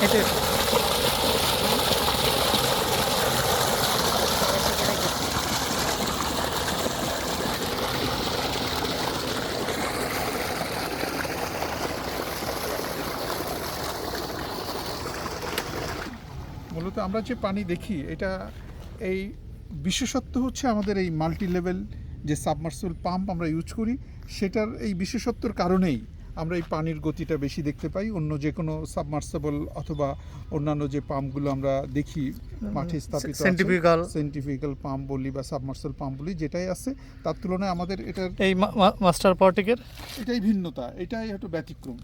হেঁটে মূলত আমরা যে পানি দেখি, এটা এই বিশেষত্ব হচ্ছে আমাদের এই মাল্টি লেভেল যে সাবমার্সিবল পাম্প আমরা ইউজ করি, সেটার এই বিশেষত্বর কারণেই আমরা এই পানির গতিটা বেশি দেখতে পাই। অন্য যে কোনো সাবমার্সেবল অথবা অন্যান্য যে পাম্পগুলো আমরা দেখি মাঠে স্থাপিত Centrifugal। সেন্টিফিক্যাল পাম্প বলি বা সাবমার্সিবল পাম্প বলি যেটাই আছে তার তুলনায় আমাদের এটার এই মাস্টার পার্টিকের এটাই ভিন্নতা এটাই একটু ব্যতিক্রম।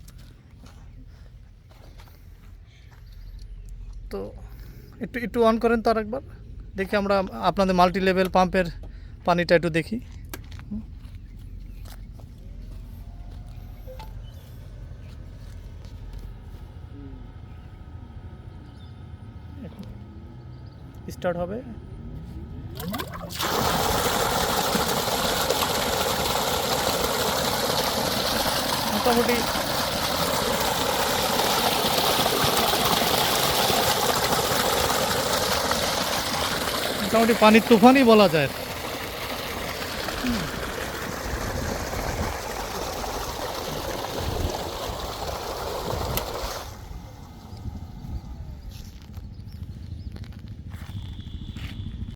তো একটু একটু অন করেন তো আরেকবার। দেখি আমরা আপনাদের মাল্টি লেভেল পাম্পের পানিটা একটু দেখি। স্টার্ট হবে। মোটামুটি মোটামুটি পানির তুফানই বলা যায়।